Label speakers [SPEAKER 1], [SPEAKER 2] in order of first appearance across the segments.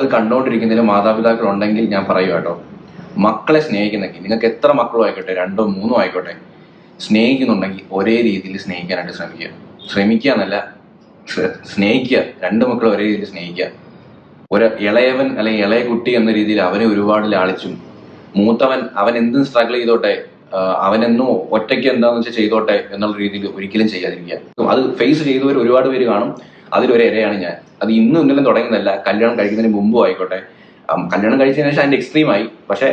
[SPEAKER 1] അത് കണ്ടുകൊണ്ടിരിക്കുന്നതിൽ മാതാപിതാക്കൾ ഉണ്ടെങ്കിൽ ഞാൻ പറയുക കേട്ടോ. മക്കളെ സ്നേഹിക്കുന്നെങ്കിൽ നിങ്ങൾക്ക് എത്ര മക്കളും ആയിക്കോട്ടെ രണ്ടോ മൂന്നോ ആയിക്കോട്ടെ സ്നേഹിക്കുന്നുണ്ടെങ്കിൽ ഒരേ രീതിയിൽ സ്നേഹിക്കാനായിട്ട് ശ്രമിക്കുക. ശ്രമിക്കുക എന്നല്ല സ്നേഹിക്കുക. രണ്ട് മക്കളും ഒരേ രീതിയിൽ സ്നേഹിക്കുക. ഒരു ഇളയവൻ അല്ലെങ്കിൽ ഇളയ കുട്ടി എന്ന രീതിയിൽ അവനെ ഒരുപാട് ലാളിച്ചും മൂത്തവൻ അവൻ എന്തും സ്ട്രഗിൾ ചെയ്തോട്ടെ അവനെന്നോ ഒറ്റയ്ക്ക് എന്താണെന്ന് വെച്ചാൽ ചെയ്തോട്ടെ എന്നുള്ള രീതിയിൽ ഒരിക്കലും ചെയ്യാതിരിക്കുക. അത് ഫേസ് ചെയ്തവർ ഒരുപാട് പേര് കാണും. അതിലൊരു ഇരയാണ് ഞാൻ. അത് ഇന്നും ഇന്നലെ തുടങ്ങുന്നതല്ല. കല്യാണം കഴിക്കുന്നതിന് മുമ്പും ആയിക്കോട്ടെ. കല്യാണം കഴിച്ചതിന് ശേഷം അതിന്റെ എക്സ്ട്രീമായി പക്ഷെ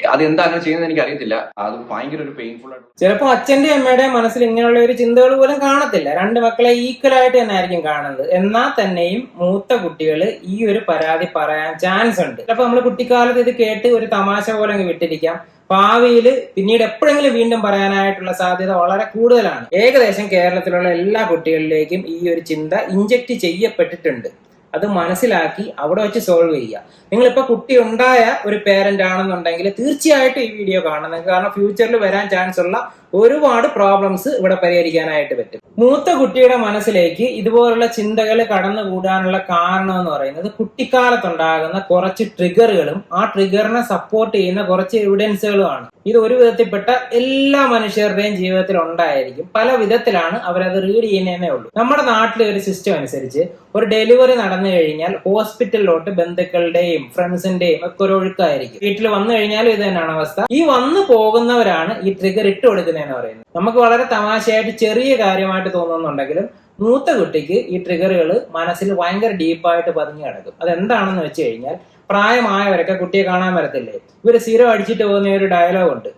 [SPEAKER 1] അത് എന്താ അങ്ങനെ ചെയ്യുന്നത് എനിക്ക് അറിയത്തില്ല അത് ഭയങ്കര ഒരു പെയിൻഫുൾ ആയിട്ട്
[SPEAKER 2] ചിലപ്പോൾ അച്ഛന്റെ അമ്മയുടെ മനസ്സിൽ ഇങ്ങനെയുള്ള ഒരു ചിന്തകൾ പോലും കാണത്തില്ല. രണ്ട് മക്കളെ ഈക്വൽ ആയിട്ട് തന്നെ ആയിരിക്കും കാണുന്നത്. എന്നാൽ തന്നെയും മൂത്ത കുട്ടികൾ ഈ ഒരു പരാതി പറയാൻ ചാൻസ് ഉണ്ട്. ചിലപ്പോൾ നമ്മൾ കുട്ടിക്കാലത്ത് ഇത് കേട്ട് ഒരു തമാശ പോലെ അങ്ങ് വിട്ടിരിക്കാം. ഭാവിയിൽ പിന്നീട് എപ്പോഴെങ്കിലും വീണ്ടും പറയാനായിട്ടുള്ള സാധ്യത വളരെ കൂടുതലാണ്. ഏകദേശം കേരളത്തിലുള്ള എല്ലാ കുട്ടികളിലേക്കും ഈ ഒരു ചിന്ത ഇഞ്ചക്ട് ചെയ്യപ്പെട്ടിട്ടുണ്ട്. അത് മനസ്സിലാക്കി അവിടെ വെച്ച് സോൾവ് ചെയ്യുക. നിങ്ങളിപ്പോൾ കുട്ടി ഉണ്ടായ ഒരു പേരന്റ് ആണെന്നുണ്ടെങ്കിൽ തീർച്ചയായിട്ടും ഈ വീഡിയോ കാണണം. കാരണം ഫ്യൂച്ചറിൽ വരാൻ ചാൻസ് ഉള്ള ഒരുപാട് പ്രോബ്ലംസ് ഇവിടെ പരിഹരിക്കാനായിട്ട് പറ്റും. മൂത്ത കുട്ടിയുടെ മനസ്സിലേക്ക് ഇതുപോലുള്ള ചിന്തകൾ കടന്നുകൂടാനുള്ള കാരണം എന്ന് പറയുന്നത് കുട്ടിക്കാലത്തുണ്ടാകുന്ന കുറച്ച് ട്രിഗറുകളും ആ ട്രിഗറിനെ സപ്പോർട്ട് ചെയ്യുന്ന കുറച്ച് എവിഡൻസുകളുമാണ് ഇത് ഒരു വിധത്തിൽപ്പെട്ട എല്ലാ മനുഷ്യരുടെയും ജീവിതത്തിൽ ഉണ്ടായിരിക്കും. പല വിധത്തിലാണ് അവരത് റീഡ് ചെയ്യുന്നതേ ഉള്ളൂ. നമ്മുടെ നാട്ടിലെ ഒരു സിസ്റ്റം അനുസരിച്ച് ഒരു ഡെലിവറി നടന്നു കഴിഞ്ഞാൽ ഹോസ്പിറ്റലിലോട്ട് ബന്ധുക്കളുടെയും ഫ്രണ്ട്സിന്റെയും ഒക്കെ ഒരു ഒഴുക്കായിരിക്കും. വീട്ടിൽ വന്നു കഴിഞ്ഞാലും ഇത് തന്നെയാണ് അവസ്ഥ. ഈ വന്നു പോകുന്നവരാണ് ഈ ട്രിഗർ ഇട്ട് കൊടുക്കുന്നതെന്ന് പറയുന്നത്. നമുക്ക് വളരെ തമാശയായിട്ട് ചെറിയ കാര്യമായിട്ട് തോന്നുന്നുണ്ടെങ്കിലും മൂത്ത കുട്ടിക്ക് ഈ ട്രിഗറുകൾ മനസ്സിൽ ഭയങ്കര ഡീപ്പായിട്ട് പതിഞ്ഞു കിടക്കും. അതെന്താണെന്ന് വെച്ച് കഴിഞ്ഞാൽ പ്രായമായവരൊക്കെ കുട്ടിയെ കാണാൻ വരത്തില്ലേ? ഇവർ സ്ഥിരം അടിച്ചിട്ട് പോകുന്ന ഒരു ഡയലോഗ് ഉണ്ട്.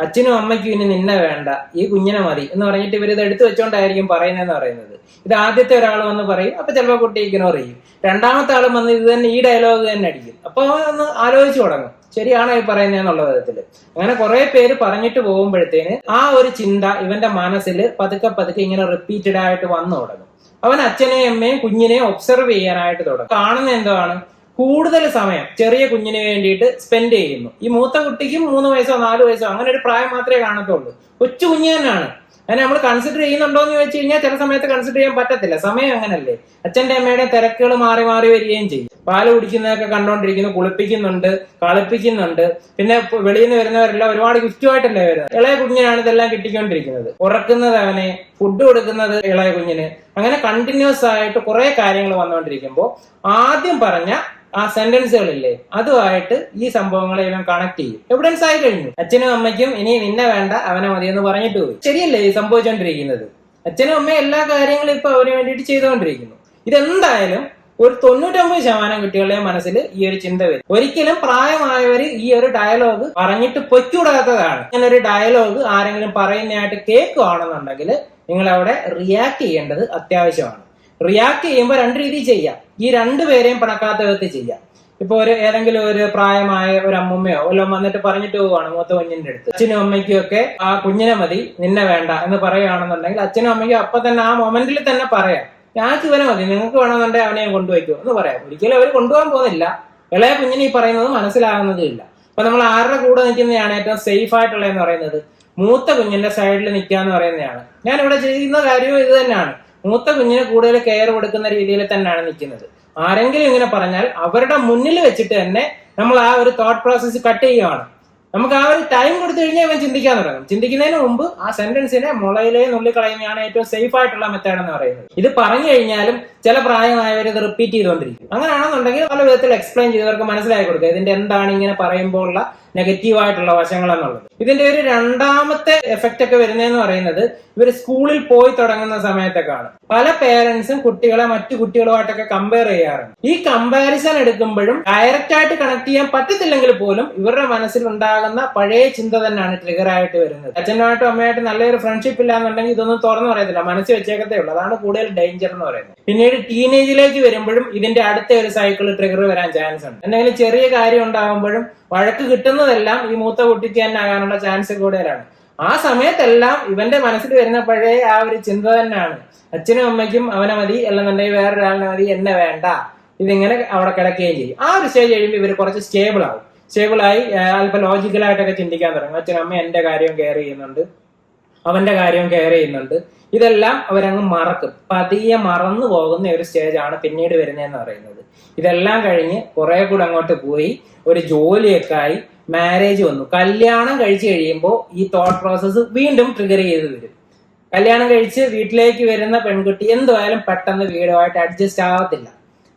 [SPEAKER 2] അച്ഛനും അമ്മയ്ക്കും ഇനി നിന്നെ വേണ്ട ഈ കുഞ്ഞിനെ മതി എന്ന് പറഞ്ഞിട്ട് ഇവർ ഇത് എടുത്തു വെച്ചോണ്ടായിരിക്കും പറയുന്നതെന്ന് പറയുന്നത്. ഇത് ആദ്യത്തെ ഒരാൾ വന്ന് പറയും അപ്പൊ ചിലപ്പോൾ കുട്ടി ഇഗ്നോർ ചെയ്യും. രണ്ടാമത്തെ ആളും വന്ന് ഇത് തന്നെ ഈ ഡയലോഗ് തന്നെ അടിക്കും. അപ്പൊ അവൻ ഒന്ന് ആലോചിച്ചു തുടങ്ങും. ശരിയാണോ ഈ പറയുന്നത് എന്നുള്ള വിധത്തിൽ അങ്ങനെ കുറെ പേര് പറഞ്ഞിട്ട് പോകുമ്പോഴത്തേന് ആ ഒരു ചിന്ത ഇവന്റെ മനസ്സിൽ പതുക്കെ പതുക്കെ ഇങ്ങനെ റിപ്പീറ്റഡ് ആയിട്ട് വന്നു തുടങ്ങും. അവൻ അച്ഛനെയും അമ്മയും കുഞ്ഞിനെയും ഒബ്സർവ് ചെയ്യാനായിട്ട് തുടങ്ങും. കാണുന്ന എന്താണ്? കൂടുതൽ സമയം ചെറിയ കുഞ്ഞിന് വേണ്ടിയിട്ട് സ്പെൻഡ് ചെയ്യുന്നു. ഈ മൂത്ത കുട്ടിക്കും മൂന്ന് വയസ്സോ നാല് വയസ്സോ അങ്ങനെ ഒരു പ്രായം മാത്രമേ കാണത്തുള്ളൂ. കൊച്ചു കുഞ്ഞു തന്നെയാണ്. അതിനെ നമ്മൾ കൺസിഡർ ചെയ്യുന്നുണ്ടോ എന്ന് ചോദിച്ചു കഴിഞ്ഞാൽ ചില സമയത്ത് കൺസിഡർ ചെയ്യാൻ പറ്റത്തില്ല. സമയം അങ്ങനല്ലേ. അച്ഛന്റെ അമ്മയുടെ തിരക്കുകൾ മാറി മാറി വരികയും ചെയ്യും. പാൽ കുടിക്കുന്നതൊക്കെ കണ്ടോണ്ടിരിക്കുന്നു കുളിപ്പിക്കുന്നുണ്ട് കളിപ്പിക്കുന്നുണ്ട്. പിന്നെ വെളിയിൽ നിന്ന് വരുന്നവരെല്ലാം ഒരുപാട് ഗിഫ്റ്റുമായിട്ടല്ലേ വരുന്നത്. ഇളയ കുഞ്ഞിനാണ് ഇതെല്ലാം കിട്ടിക്കൊണ്ടിരിക്കുന്നത്. ഉറക്കുന്നത് അവനെ ഫുഡ് കൊടുക്കുന്നത് ഇളയ കുഞ്ഞിന്. അങ്ങനെ കണ്ടിന്യൂസ് ആയിട്ട് കുറെ കാര്യങ്ങൾ വന്നുകൊണ്ടിരിക്കുമ്പോൾ ആദ്യം പറഞ്ഞ ആ സെന്റൻസുകളില്ലേ അതുമായിട്ട് ഈ സംഭവങ്ങളെ ഇവൻ കണക്ട് ചെയ്യും. എവിഡൻസ് ആയി കഴിഞ്ഞു. അച്ഛനും അമ്മയ്ക്കും ഇനി നിന്നെ വേണ്ട അവനെ മതി എന്ന് പറഞ്ഞിട്ട് പോയി. ശരിയല്ലേ ഈ സംഭവിച്ചുകൊണ്ടിരിക്കുന്നത് അച്ഛനും അമ്മയും എല്ലാ കാര്യങ്ങളും ഇപ്പൊ അവന് വേണ്ടിയിട്ട് ചെയ്തുകൊണ്ടിരിക്കുന്നു ഇതെന്തായാലും ഒരു തൊണ്ണൂറ്റൊമ്പത് ശതമാനം കുട്ടികളുടെ മനസ്സിൽ ഈ ഒരു ചിന്ത വരും. ഒരിക്കലും പ്രായമായവർ ഈ ഒരു ഡയലോഗ് പറഞ്ഞിട്ട് പൊയ്ക്കൂടാത്തതാണ്. ഇങ്ങനെ ഒരു ഡയലോഗ് ആരെങ്കിലും പറയുന്നതായിട്ട് കേൾക്കുകയാണെന്നുണ്ടെങ്കിൽ നിങ്ങൾ അവിടെ റിയാക്ട് ചെയ്യേണ്ടത് അത്യാവശ്യമാണ്. റിയാക്ട് ചെയ്യുമ്പോൾ രണ്ട് രീതി ചെയ്യാം. ഈ രണ്ടുപേരെയും പണക്കാത്ത വിധത്തിൽ ചെയ്യാം. ഇപ്പൊ ഒരു ഏതെങ്കിലും ഒരു പ്രായമായ ഒരു അമ്മുമ്മയോ വല്ലതും വന്നിട്ട് പറഞ്ഞിട്ട് പോവാണ് മൂത്ത കുഞ്ഞിന്റെ അടുത്ത്. അച്ഛനും അമ്മയ്ക്കും ഒക്കെ ആ കുഞ്ഞിനെ മതി നിന്നെ വേണ്ട എന്ന് പറയുകയാണെന്നുണ്ടെങ്കിൽ അച്ഛനും അമ്മയ്ക്കും അപ്പൊ തന്നെ ആ മൊമെന്റിൽ തന്നെ പറയാം. ഞാൻ ഇവനെ മതി നിങ്ങൾക്ക് വേണമെന്നുണ്ടെങ്കിൽ അവനെ കൊണ്ടുപോയിക്കോ എന്ന് പറയാം. ഒരിക്കലും അവർ കൊണ്ടുപോകാൻ പോകുന്നില്ല. ഇളയ കുഞ്ഞിന് ഈ പറയുന്നത് മനസ്സിലാകുന്നതുമില്ല അപ്പൊ നമ്മൾ ആരുടെ കൂടെ നിൽക്കുന്നതാണ് ഏറ്റവും സേഫ് ആയിട്ടുള്ളതെന്ന് പറയുന്നത്? മൂത്ത കുഞ്ഞിന്റെ സൈഡിൽ നിൽക്കുക എന്ന് പറയുന്നതാണ്. ഞാൻ ഇവിടെ ചെയ്യുന്ന കാര്യവും ഇത് തന്നെയാണ്. മൂത്ത കുഞ്ഞിന് കൂടുതൽ കെയർ കൊടുക്കുന്ന രീതിയിൽ തന്നെയാണ് നിൽക്കുന്നത്. ആരെങ്കിലും ഇങ്ങനെ പറഞ്ഞാൽ അവരുടെ മുന്നിൽ വെച്ചിട്ട് തന്നെ നമ്മൾ ആ ഒരു തോട്ട് പ്രോസസ്സ് കട്ട് ചെയ്യുകയാണ് നമുക്ക് ആ ഒരു ടൈം കൊടുത്തു കഴിഞ്ഞാൽ ഇവൻ ചിന്തിക്കാൻ തുടങ്ങും. ചിന്തിക്കുന്നതിന് മുമ്പ് ആ സെന്റൻസിനെ മുളയിലെ നുള്ളി കളയുന്നതാണ് ഏറ്റവും സേഫ് ആയിട്ടുള്ള മെത്തേഡ് എന്ന് പറയുന്നത്. ഇത് പറഞ്ഞു കഴിഞ്ഞാലും ചില പ്രായമായവർ ഇത് റിപ്പീറ്റ് ചെയ്തുകൊണ്ടിരിക്കും. അങ്ങനെയാണെന്നുണ്ടെങ്കിൽ പല വിധത്തിൽ എക്സ്പ്ലെയിൻ ചെയ്തവർക്ക് മനസ്സിലാക്കി കൊടുക്കുക. ഇതിന്റെ എന്താണ് ഇങ്ങനെ പറയുമ്പോൾ ഉള്ള നെഗറ്റീവ് ആയിട്ടുള്ള വശങ്ങൾ എന്നുള്ളത് ഇതിന്റെ ഒരു രണ്ടാമത്തെ എഫക്റ്റ് ഒക്കെ വരുന്നതെന്ന് പറയുന്നത് ഇവർ സ്കൂളിൽ പോയി തുടങ്ങുന്ന സമയത്തൊക്കെയാണ്. പല പേരൻസും കുട്ടികളെ മറ്റു കുട്ടികളുമായിട്ടൊക്കെ കമ്പയർ ചെയ്യാറുണ്ട്. ഈ കമ്പാരിസൺ എടുക്കുമ്പോഴും ഡയറക്റ്റ് ആയിട്ട് കണക്ട് ചെയ്യാൻ പറ്റത്തില്ലെങ്കിൽ പോലും ഇവരുടെ മനസ്സിൽ ഉണ്ടാകുന്ന പഴയ ചിന്ത തന്നെയാണ് ട്രിഗർ ആയിട്ട് വരുന്നത്. അച്ഛനുമായിട്ടും അമ്മയായിട്ടും നല്ലൊരു ഫ്രണ്ട്ഷിപ്പ് ഇല്ല എന്നുണ്ടെങ്കിൽ ഇതൊന്നും തുറന്നു പറയത്തില്ല. മനസ്സ് വെച്ചേക്കത്തേ ഉള്ളൂ. അതാണ് കൂടുതൽ ഡേഞ്ചർ എന്ന് പറയുന്നത്. പിന്നീട് ടീനേജിലേക്ക് വരുമ്പോഴും ഇതിന്റെ അടുത്ത ഒരു സൈക്കിൾ ട്രിഗർ വരാൻ ചാൻസ് ഉണ്ട്. എന്തെങ്കിലും ചെറിയ കാര്യം ഉണ്ടാകുമ്പോഴും വഴക്ക് കിട്ടുന്നതെല്ലാം ഈ മൂത്ത കുട്ടിക്ക് തന്നെ ആകാനുള്ള ചാൻസ് കൂടുതലാണ് ആ സമയത്തെല്ലാം ഇവന്റെ മനസ്സിൽ വരുന്ന പഴയ ആ ഒരു ചിന്ത തന്നെയാണ്. അച്ഛനും അമ്മയ്ക്കും അവനെ മതി അല്ലെന്നുണ്ടെങ്കിൽ വേറൊരാളിനെ മതി എന്നെ വേണ്ട. ഇതിങ്ങനെ അവിടെ കിടക്കുകയും ചെയ്യും. ആ ഒരു സ്റ്റേജ് കഴിയുമ്പോൾ ഇവർ കുറച്ച് സ്റ്റേബിൾ ആവും. സ്റ്റേബിൾ ആയി അല്പം ലോജിക്കലായിട്ടൊക്കെ ചിന്തിക്കാൻ തുടങ്ങും. അച്ഛനും അമ്മ എന്റെ കാര്യം കെയർ ചെയ്യുന്നുണ്ട്. അവന്റെ കാര്യം കെയർ ചെയ്യുന്നുണ്ട്. ഇതെല്ലാം അവരങ്ങ് മറക്കും. പതിയെ മറന്നു പോകുന്ന ഒരു സ്റ്റേജാണ് പിന്നീട് വരുന്നതെന്ന് പറയുന്നത്. ഇതെല്ലാം കഴിഞ്ഞ് കുറെ കൂടെ അങ്ങോട്ട് പോയി ഒരു ജോലിയൊക്കെ ആയി മാരേജ് വന്നു. കല്യാണം കഴിച്ചു കഴിയുമ്പോൾ ഈ തോട്ട് പ്രോസസ്സ് വീണ്ടും ട്രിഗർ ചെയ്ത് വരും. കല്യാണം കഴിച്ച് വീട്ടിലേക്ക് വരുന്ന പെൺകുട്ടി എന്തുമായാലും പെട്ടെന്ന് വീടുമായിട്ട് അഡ്ജസ്റ്റ് ആകത്തില്ല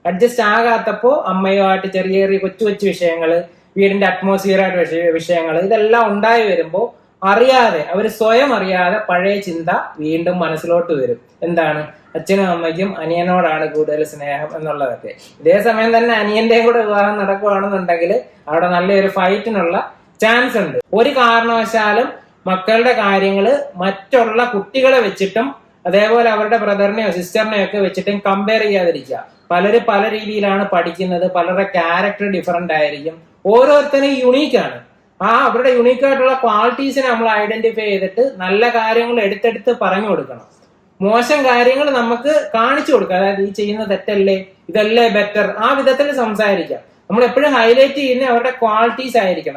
[SPEAKER 2] അഡ്ജസ്റ്റ് ആകാത്തപ്പോൾ അമ്മയുമായിട്ട് ചെറിയ ചെറിയ കൊച്ചു കൊച്ചു വിഷയങ്ങൾ വീടിന്റെ അറ്റ്മോസ്ഫിയറായിട്ട് വിഷയങ്ങൾ ഇതെല്ലാം ഉണ്ടായി വരുമ്പോൾ അറിയാതെ അവർ സ്വയം അറിയാതെ പഴയ ചിന്ത വീണ്ടും മനസ്സിലോട്ട് വരും. എന്താണ്? അച്ഛനും അമ്മയ്ക്കും അനിയനോടാണ് കൂടുതൽ സ്നേഹം എന്നുള്ളതൊക്കെ. ഇതേ സമയം തന്നെ അനിയന്റെയും കൂടെ വിവാഹം നടക്കുകയാണെന്നുണ്ടെങ്കിൽ അവിടെ നല്ലൊരു ഫൈറ്റിനുള്ള ചാൻസ് ഉണ്ട്. ഒരു കാരണവശാലും മക്കളുടെ കാര്യങ്ങൾ മറ്റുള്ള കുട്ടികളെ വെച്ചിട്ടും അതേപോലെ അവരുടെ ബ്രദറിനെയോ സിസ്റ്ററിനെയോ ഒക്കെ വെച്ചിട്ടും കമ്പയർ ചെയ്യാതിരിക്കുക. പലരും പല രീതിയിലാണ് പഠിക്കുന്നത് പലരുടെ ക്യാരക്ടർ ഡിഫറെന്റ് ആയിരിക്കും. ഓരോരുത്തരും യുണീക്ക് ആണ്. ആ അവരുടെ യുണീക്ക് ആയിട്ടുള്ള ക്വാളിറ്റീസിനെ നമ്മൾ ഐഡന്റിഫൈ ചെയ്തിട്ട് നല്ല കാര്യങ്ങൾ എടുത്തെടുത്ത് പറഞ്ഞു കൊടുക്കണം. മോശം കാര്യങ്ങൾ നമുക്ക് കാണിച്ചു കൊടുക്കുക അതായത് ഈ ചെയ്യുന്ന തെറ്റല്ലേ ഇതല്ലേ ബെറ്റർ ആ വിധത്തിൽ സംസാരിക്കാം. നമ്മൾ എപ്പോഴും ഹൈലൈറ്റ് ചെയ്യുന്ന അവരുടെ ക്വാളിറ്റീസ് ആയിരിക്കണം.